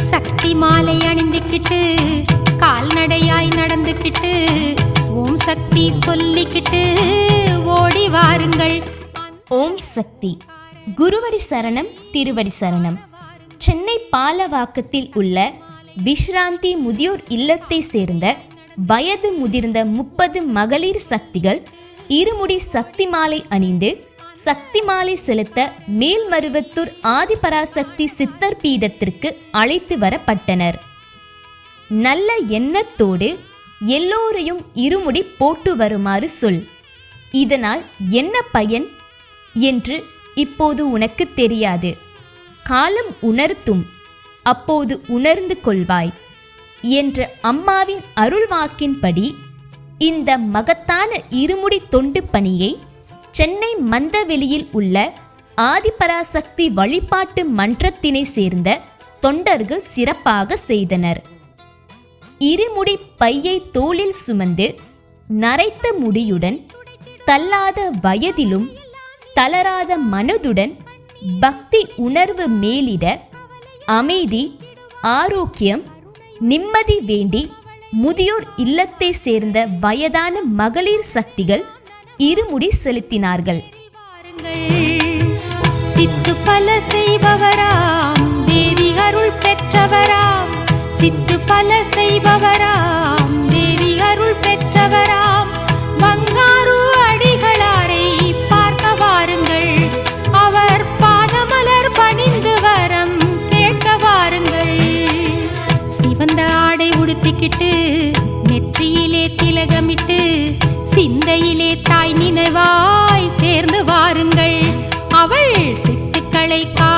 சக்தி மாலை அணிந்துக்கிட்டு கால்நடையாய் நடந்துக்கிட்டு ஓம் சக்தி சொல்லிக்கிட்டு ஓடி வாருங்கள். ஓம் சக்தி. குருவடி சரணம் திருவடி சரணம். சென்னை பாலவாக்கத்தில் உள்ள விஷ்ராந்தி முதியோர் இல்லத்தை சேர்ந்த வயது முதிர்ந்த முப்பது மகளிர் சக்திகள் இருமுடி சக்தி மாலை அணிந்து சக்தி மாலை செலுத்த மேல்மருவத்தூர் ஆதிபராசக்தி சித்தர் பீடத்திற்கு அழைத்து வரப்பட்டனர். நல்ல எண்ணத்தோடு எல்லோரையும் இருமுடி போட்டு வருமாறு சொல். இதனால் என்ன பயன்? என்று இப்போது உனக்கு தெரியாது. காலம் உணர்த்தும். அப்போது உணர்ந்து கொள்வாய். என்ற அம்மாவின் அருள்வாக்கின்படி இந்த மகத்தான இருமுடி தொண்டு பணியை சென்னை மந்தவெளியில் உள்ள ஆதிபராசக்தி வழிபாட்டு மன்றத்தினை சேர்ந்த தொண்டர்கள் சிறப்பாக செய்தனர். இருமுடி பையை தோளில் சுமந்து நரைத்த முடியுடன் தள்ளாத வயதிலும் தளராத மனதுடன் பக்தி உணர்வு மேலிட அமைதி ஆரோக்கியம் நிம்மதி வேண்டி முதியோர் இல்லத்தை சேர்ந்த வயதான மகளிர் சக்திகள் இருமுடி செலுத்தினார்கள். சித்து பல செய்பவராம் தேவி அருள் பெற்றவராம். சித்து பல செய்பவராம் தேவி அருள் பெற்றவராம். பங்காரு அடிகளாரை பார்க்க வாருங்கள். அவர் பாதமலர் பணிந்து வரம் கேட்க வாருங்கள். சிவந்த ஆடை உடுத்திக்கிட்டு நெற்றியிலே திலகமிட்டு சிந்தையிலே தாய் நினைவாய் சேர்ந்து வாருங்கள். அவள் சித்துக்களை கா